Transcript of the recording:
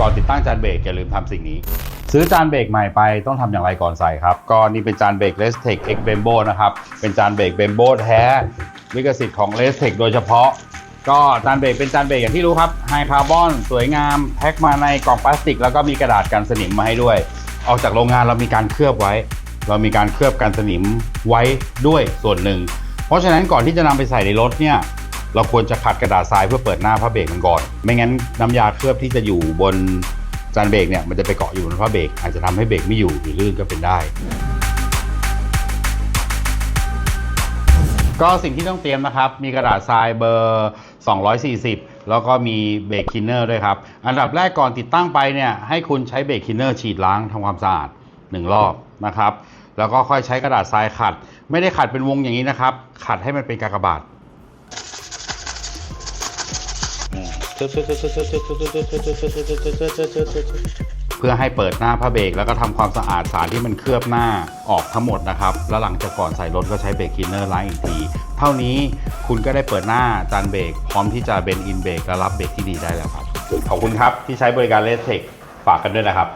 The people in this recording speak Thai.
ก่อนติดตั้งจานเบรกอย่าลืมทำสิ่งนี้ ซื้อจานเบรกใหม่ไปต้องทำอย่างไรก่อนใส่ครับ ก็นี่เป็นจานเบรก l e s t e c X Bembo นะครับ เป็นจานเบรก Bembo แท้ลิขสิทธิ์ของ l e s t e c โดยเฉพาะ ก็จานเบรกเป็นจานเบรกอย่างที่รู้ครับไฮคาร์บอนสวยงามแพ็คมาในกล่องพลาสติก แล้วก็มีกระดาษกันสนิมมาให้ด้วย ออกจากโรงงานเรามีการเคลือบไว้ เรามีการเคลือบกันสนิมไว้ด้วยส่วนหนึ่ง เพราะฉะนั้นก่อนที่จะนำไปใส่ในรถเนี่ย เราควรจะขัดกระดาษทรายเพื่อเปิดหน้าผ้าเบรกมันก่อน ไม่งั้นน้ำยาเคลือบที่จะอยู่บนจานเบรกเนี่ยมันจะไปเกาะอยู่บนผ้าเบรกอาจจะทำให้เบรกไม่อยู่หรือลื่นก็เป็นได้ ก็สิ่งที่ต้องเตรียมนะครับ มีกระดาษทรายเบอร์ 240 แล้วก็มีเบรกคินเนอร์ด้วยครับ อันดับแรกก่อนติดตั้งไปเนี่ยให้คุณใช้เบรกคินเนอร์ฉีดล้างทำความสะอาด1รอบนะครับ แล้วก็ค่อยใช้กระดาษทรายขัด ไม่ได้ขัดเป็นวงอย่างนี้นะครับ ขัดให้มันเป็นกากบาท เพื่อให้เปิดหน้าผ้าเบรกแล้วก็ทำความสะอาดสารที่มันเคลือบหน้าออกทั้งหมดนะครับ แล้วหลังจากก่อนใส่รถก็ใช้เบรกคลีนเนอร์ล้างอีกที เท่านี้คุณก็ได้เปิดหน้าจานเบรกพร้อมที่จะเบนอินเบรกและรับเบรกที่ดีได้แล้วครับ ขอบคุณครับที่ใช้บริการเลสเทคฝากกันด้วยนะครับ